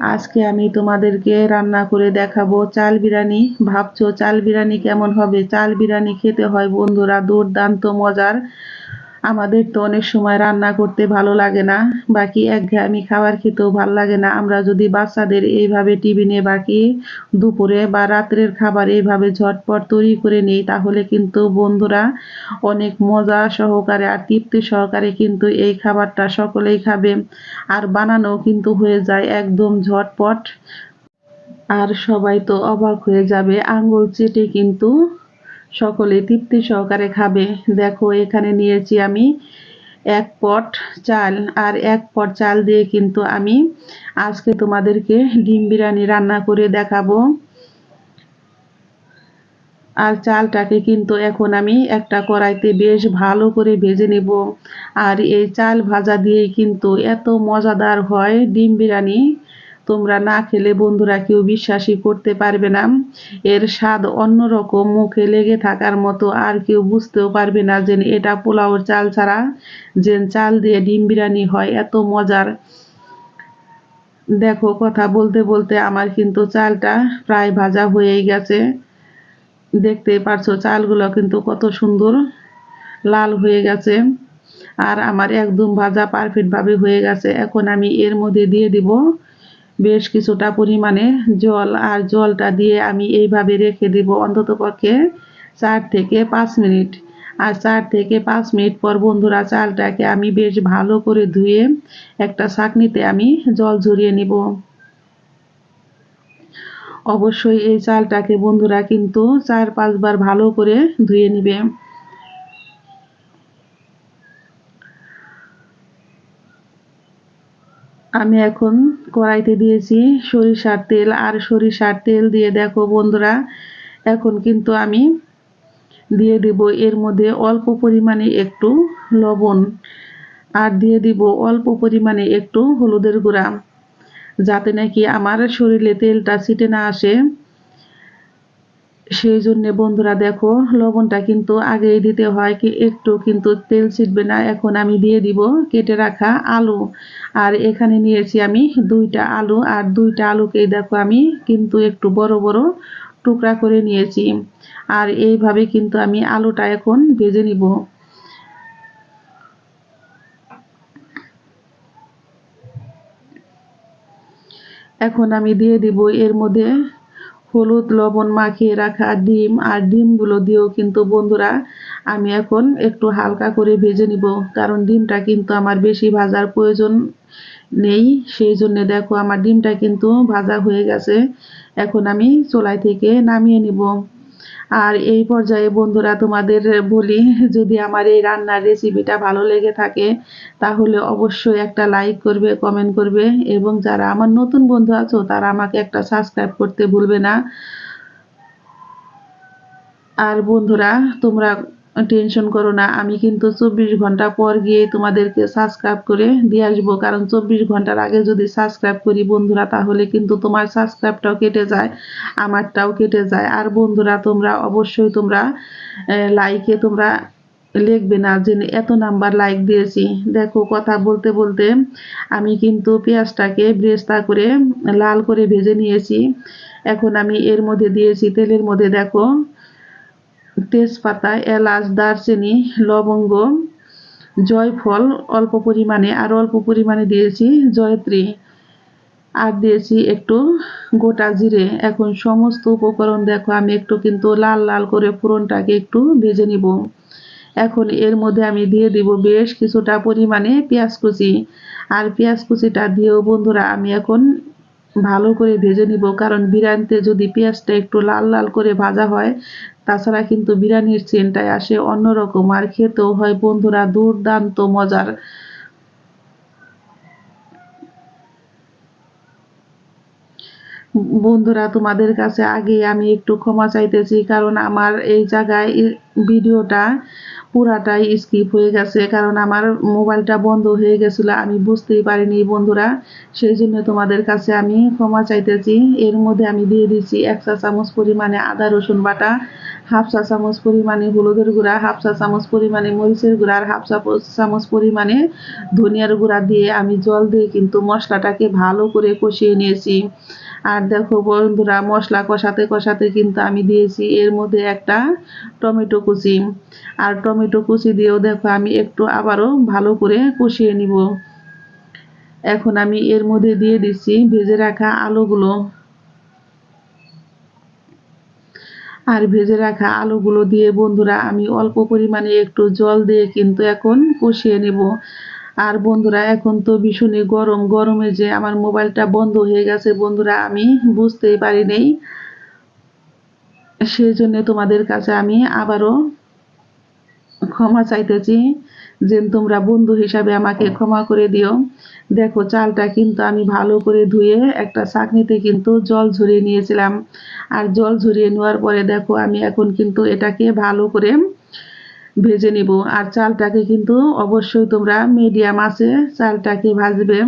আজকে আমি তোমাদেরকে রান্না করে দেখাবো চাল বিরিয়ানি। ভাবছ চাল বিরিয়ানি কেমন হবে? চাল বিরিয়ানি খেতে হয় বন্ধুরা দুর্দান্ত মজার। আমাদের তো অনেক সময় রান্না করতে ভালো লাগে না। বাকি একঘেয়েমি খাবার খেতেও ভালো লাগে না। আমরা যদি বাচ্চাদের এইভাবে টিফিনে বাকি দুপুরে বা রাত্রের খাবার এইভাবে ঝটপট তৈরি করে নিই, তাহলে কিন্তু বন্ধুরা অনেক মজা সহকারে আর তৃপ্তি সহকারে কিন্তু এই খাবারটা সকলেই খাবে। আর বানানো কিন্তু হয়ে যায় একদম ঝটপট। আর সবাই তো অবাক হয়ে যাবে। আঙ্গুল চেটে কিন্তু সকলে তৃপ্তি সহকারে খাবে। দেখো, এখানে নিয়েছি আমি এক পট চাল, আর এক পট চাল দিয়ে কিন্তু আমি আজকে তোমাদেরকে ডিম বিরিয়ানি রান্না করে দেখাবো। আর চালটাকে কিন্তু এখন আমি একটা কড়াইতে বেশ ভালো করে ভেজে নেব। আর এই চাল ভাজা দিয়েই কিন্তু এত মজাদার হয় ডিম বিরিয়ানি। তোমরা না খেলে বন্ধুরা কেউ বিশ্বাসই করতে পারবে না। এর স্বাদ অন্যরকম, মুখে লেগে থাকার মতো আর কেউ বুঝতেও পারবে না যে এটা পোলাওর চাল ছাড়া যে চাল দিয়ে ডিম বিরিয়ানি হয়, এত মজার। দেখো, কথা বলতে বলতে আমার কিন্তু চালটা প্রায় ভাজা হয়েই গেছে। দেখতে পারছ, চালগুলো কিন্তু কত সুন্দর লাল হয়ে গেছে। আর আমার একদম ভাজা পারফেক্টভাবে হয়ে গেছে। এখন আমি এর মধ্যে দিয়ে দিব বেশ কিছুটা পরিমাণে জল আর জলটা দিয়ে আমি এইভাবে রেখে দেব অন্তত পক্ষে চার থেকে পাঁচ মিনিট। আর চার থেকে পাঁচ মিনিট পর বন্ধুরা চালটাকে আমি বেশ ভালো করে ধুয়ে একটা ছাঁকনিতে আমি জল ঝরিয়ে নিব। অবশ্যই এই চালটাকে বন্ধুরা কিন্তু চার পাঁচবার ভালো করে ধুয়ে নিবে। আমি এখন কড়াইতে দিয়েছি সরিষার তেল আর সরিষার তেল দিয়ে দেখো বন্ধুরা, এখন কিন্তু আমি দিয়ে দেব এর মধ্যে অল্প পরিমাণে একটু লবণ আর দিয়ে দিব অল্প পরিমাণে একটু হলুদের গুঁড়া, যাতে নাকি আমার শরীরে তেলটা ছিটে না আসে। সেই জন্য বন্ধুরা দেখো, লবণটা কিন্তু আগেই দিতে হয় কি একটু কিন্তু তেল ছিটবে না, এখন আমি দিয়ে দিব কেটে রাখা আলু। আর এখানে নিয়েছি আমি দুইটা আলু, আর দুইটা আলুকেই দেখো আমি কিন্তু একটু বড় বড় টুকরা করে নিয়েছি। আর এইভাবে কিন্তু আমি আলুটা এখন ভেজে নিব। এখন আমি দিয়ে দিব এর মধ্যে হলুদ লবণ মাখিয়ে রাখা ডিম আর ডিমগুলো দিয়েও কিন্তু বন্ধুরা আমি এখন একটু হালকা করে ভেজে নিব, কারণ ডিমটা কিন্তু আমার বেশি ভাজার প্রয়োজন নেই। সেই জন্য দেখো আমার ডিমটা কিন্তু ভাজা হয়ে গেছে। এখন আমি চোলাই থেকে নামিয়ে নিব। আর এই পর্যায়ে বন্ধুরা তোমাদের বলি, যদি আমার এই রান্নার রেসিপিটা ভালো লেগে থাকে, তাহলে অবশ্যই একটা লাইক করবে কমেন্ট করবে এবং যারা আমার নতুন বন্ধু আছো, তারা আমাকে একটা সাবস্ক্রাইব করতে ভুলবে না। আর বন্ধুরা, তোমরা টেনশন করো না, আমি কিন্তু চব্বিশ ঘণ্টা পর গিয়ে তোমাদেরকে সাবস্ক্রাইব করে দিয়ে আসব। কারণ চব্বিশ ঘণ্টার আগে যদি সাবস্ক্রাইব করি বন্ধুরা, তাহলে কিন্তু তোমার সাবস্ক্রাইবটাও কেটে যায়, আমারটাও কেটে যায়। আর বন্ধুরা, তোমরা অবশ্যই তোমরা লাইকে তোমরা লিখবে না যে এত নাম্বার লাইক দিয়েছি। দেখো, কথা বলতে বলতে আমি কিন্তু পেঁয়াজটাকে ব্রেস্তা করে লাল করে ভেজে নিয়েছি। এখন আমি এর মধ্যে দিয়েছি তেলের মধ্যে। দেখো তেজপাতা, এলাচ, দারচিনি, লবঙ্গ, জয়ফল অল্প পরিমাণে, আর অল্প পরিমাণে দিয়েছি, জয়ত্রী। আর দিয়েছি একটু গোটা জিরে। এখন সমস্ত উপকরণ দেখো, আমি একটু কিন্তু লাল লাল করে ফোড়নটাকে একটু ভেজে নিব। এখন এর মধ্যে আমি দিয়ে দিব বেশ কিছুটা পরিমাণে পেঁয়াজ কুচি। আর পেঁয়াজ কুচিটা দিয়েও বন্ধুরা, আমি এখন ভালো করে ভেজে নিব। কারণ বিরিয়ানিতে যদি পেঁয়াজটা একটু লাল লাল করে ভাজা হয় তাছাড়া কিন্তু বিরিয়ানির চেনটাই আসে অন্যরকম, আর খেতেও হয় বন্ধুরা দুর্দান্ত মজার। বন্ধুরা, তোমাদের কাছে আগে আমি একটু ক্ষমা চাইতেছি, কারণ আমার এই জায়গায় ভিডিওটা পুরাটাই স্কিপ হয়ে গেছে, কারণ আমার মোবাইলটা বন্ধ হয়ে গেছিল, আমি বুঝতেই পারিনি বন্ধুরা। সেই জন্য তোমাদের কাছে আমি ক্ষমা চাইতেছি। এর মধ্যে আমি দিয়ে দিচ্ছি এক চা চামচ পরিমাণে আদা রসুন বাটা, হাফ চা চামচ পরিমাণে হলুদের গুঁড়া, হাফ চা চামচ পরিমাণে মরিচের গুঁড়া আর হাফ চা চামচ পরিমাণে ধনিয়ার গুঁড়া দিয়ে আমি জল দিয়ে কিন্তু মশলাটাকে ভালো করে কষিয়ে নিয়েছি। আর দেখো বন্ধুরা, মশলা কষাতে কষাতে কিন্তু আমি দিয়েছি এর মধ্যে একটা টমেটো কুচি। আর টমেটো কুচি দিয়েও দেখো আমি একটু আবারও ভালো করে কষিয়ে নিব। এখন আমি এর মধ্যে দিয়ে দিচ্ছি ভেজে রাখা আলুগুলো। আর ভেজে রাখা আলুগুলো দিয়ে বন্ধুরা আমি অল্প পরিমাণে একটু জল দিয়ে কিন্তু এখন কষিয়ে নেব। আর বন্ধুরা, এখন তো ভীষণই গরম। গরমে যে আমার মোবাইলটা বন্ধ হয়ে গেছে, বন্ধুরা, আমি বুঝতেই পারি নেই। সেই জন্য তোমাদের কাছে আমি আবারও ক্ষমা চাইতেছি যে তোমরা বন্ধু হিসাবে আমাকে ক্ষমা করে দিও। দেখো, চালটা কিন্তু আমি ভালো করে ধুয়ে একটা চাকনিতে কিন্তু জল ঝরিয়ে নিয়েছিলাম। আর জল ঝরিয়ে নেওয়ার পরে দেখো, আমি এখন কিন্তু এটাকে ভালো করে ভেজে নিব। আর চালটাকে কিন্তু অবশ্যই তোমরা মিডিয়াম আছে, চালটাকে ভাজবে।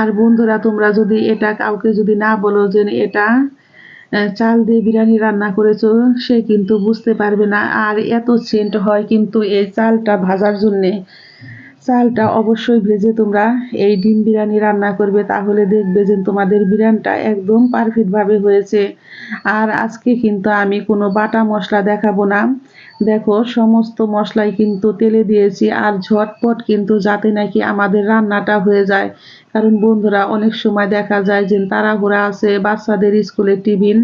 আর বন্ধুরা, তোমরা যদি এটা কাউকে যদি না বলো যে এটা চাল দিয়ে বিরিয়ানি রান্না করেছ, সে কিন্তু বুঝতে পারবে না। আর এত সেন্ট হয় কিন্তু এই চালটা ভাজার জন্যে। চালটা অবশ্যই ভেজে তোমরা এই ডিম বিরিয়ানি রান্না করবে, তাহলে দেখবে যে তোমাদের বিরিয়ানিটা একদম পারফেক্টভাবে হয়েছে। আর আজকে কিন্তু আমি কোনো বাটা মশলা দেখাবো না। দেখো, সমস্ত মশলাই কিন্তু তেলে দিয়েছি আর ঝটপট কিন্তু যাতে নাকি আমাদের রান্নাটা হয়ে যায়। কারণ বন্ধুরা, অনেক সময় দেখা যায় যে তাড়াহুড়া আছে, বাচ্চাদের স্কুলের টিফিন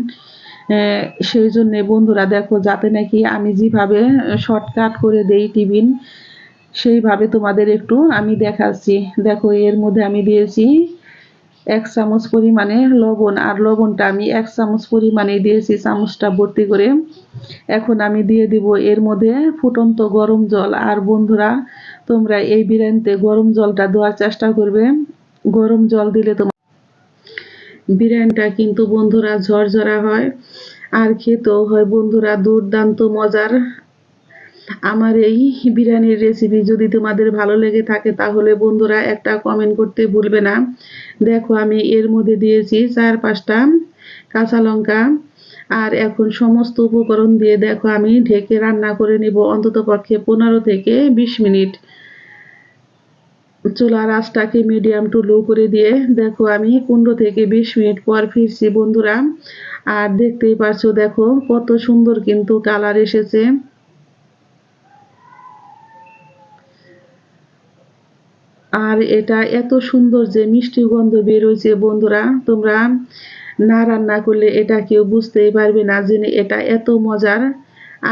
সেই জন্যে বন্ধুরা দেখো, যাতে নাকি আমি যেভাবে শর্টকাট করে দেই টিফিন সেইভাবে তোমাদের একটু আমি দেখাচ্ছি। দেখো, এর মধ্যে আমি দিয়েছি এক চামচ পরিমাণে লবণ, আর লবণটা আমি এক চামচ পরিমাণে দিয়েছি চামচটা ভর্তি করে। এখন আমি দিয়ে দিব এর মধ্যে ফুটন্ত গরম জল। আর বন্ধুরা, তোমরা এই বিরিয়ানিতে গরম জলটা দেওয়ার চেষ্টা করবে। গরম জল দিলে তোমার বিরিয়ানিটা কিন্তু বন্ধুরা ঝরঝরা হয়, আর খেতেও হয়। বন্ধুরা, দুর্দান্ত মজার আমার এই বিরিয়ানির রেসিপি যদি তোমাদের ভালো লেগে থাকে, তাহলে বন্ধুরা একটা কমেন্ট করতে ভুলবে না। দেখো আমি এর মধ্যে দিয়েছি চার পাঁচটা কাঁচা লঙ্কা। আর এখন সমস্ত উপকরণ দিয়ে দেখো আমি ঢেকে রান্না করে নিব অন্তত পক্ষে পনেরো থেকে বিশ মিনিট। চুলার আঁচটাকে মিডিয়াম টু লো করে দিয়ে দেখো আমি পনেরো থেকে বিশ মিনিট পর ফিরছি বন্ধুরা। আর দেখতেই পারছ দেখো কত সুন্দর কিন্তু কালার এসেছে। আর এটা এত সুন্দর যে মিষ্টি গন্ধ বেরোইছে বন্ধুরা। তোমরা না রান্না করলে এটা কেউ বুঝতেই পারবে না যে এটা এত মজার।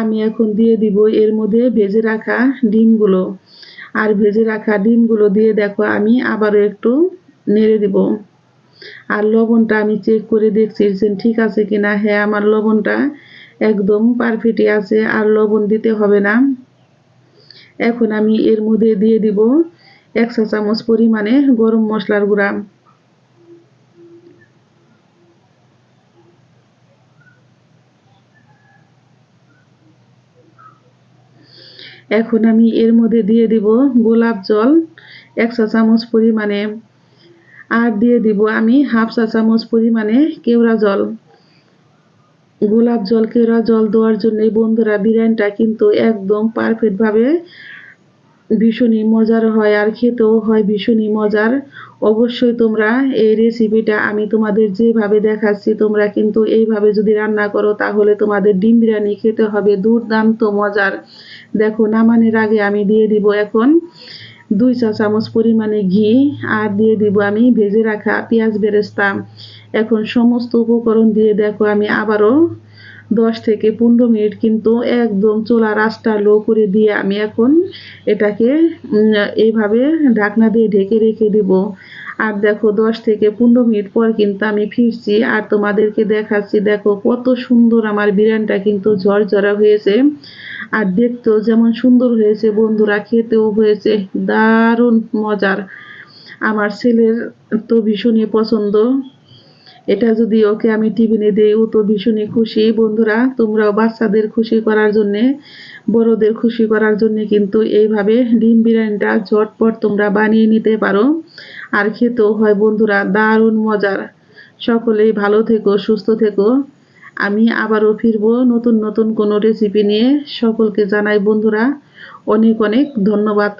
আমি এখন দিয়ে দিব এর মধ্যে ভেজে রাখা ডিমগুলো। আর ভেজে রাখা ডিমগুলো দিয়ে দেখো, আমি আবারও একটু নেড়ে দিব। আর লবণটা আমি চেক করে দেখছি ঠিক আছে কিনা। হ্যাঁ আমার লবণটা একদম পারফেক্টই আছে, আর লবণ দিতে হবে না। এখন আমি এর মধ্যে দিয়ে দিব এক চা চামচ পরিমাণে গরম মশলার গুঁড়া। এখন আমি এর মধ্যে দিয়ে দিব গোলাপ জল, এক চা চামচ পরিমাণে। আর দিয়ে দিব আমি হাফ চা চামচ পরিমাণে কেওড়া জল। গোলাপ জল, কেওড়া জল দেওয়ার জন্য বন্ধুরা, বিরিয়ানিটা কিন্তু একদম পারফেক্টভাবে ভীষণই মজার হয় আর খেতেও হয় ভীষণই মজার। অবশ্যই তোমরা এই রেসিপিটা আমি তোমাদের যেভাবে দেখাচ্ছি, তোমরা কিন্তু এইভাবে যদি রান্না করো তাহলে তোমাদের ডিম বিরিয়ানি খেতে হবে দুর্দান্ত মজার। দেখো নামানোর আগে আমি দিয়ে দিব এখন দুই চা চামচ পরিমাণে ঘি আর দিয়ে দিব আমি ভেজে রাখা পেঁয়াজ বেরেস্তা। এখন সমস্ত উপকরণ দিয়ে দেখো আমি আবারও দশ থেকে পনেরো মিনিট কিন্তু একদম চোলা আঁচটা লো করে দিয়ে আমি এখন এটাকে এইভাবে ঢাকনা দিয়ে ঢেকে রেখে দেব। আর দেখো, দশ থেকে পনেরো মিনিট পর কিন্তু আমি ফিরছি আর তোমাদেরকে দেখাচ্ছি, দেখো কত সুন্দর আমার বিরিয়ানিটা কিন্তু ঝরঝরা হয়েছে। আর দেখতেও যেমন সুন্দর হয়েছে বন্ধুরা, খেতেও হয়েছে, দারুণ মজার। আমার ছেলের তো ভীষণই পছন্দ। এটা যদি ওকে আমি টিফিনে দিই ও তো ভীষণই খুশি। বন্ধুরা, তোমরাও বাচ্চাদের খুশি করার জন্যে, বড়দের খুশি করার জন্য কিন্তু এইভাবে ডিম বিরিয়ানিটা ঝটপট তোমরা বানিয়ে নিতে পারো। আর খেতেও হয় বন্ধুরা, দারুণ মজার। সকলেই ভালো থেকো, সুস্থ থেকো। আমি আবারও ফিরবো নতুন নতুন কোনো রেসিপি নিয়ে। সকলকে জানাই বন্ধুরা, অনেক অনেক ধন্যবাদ।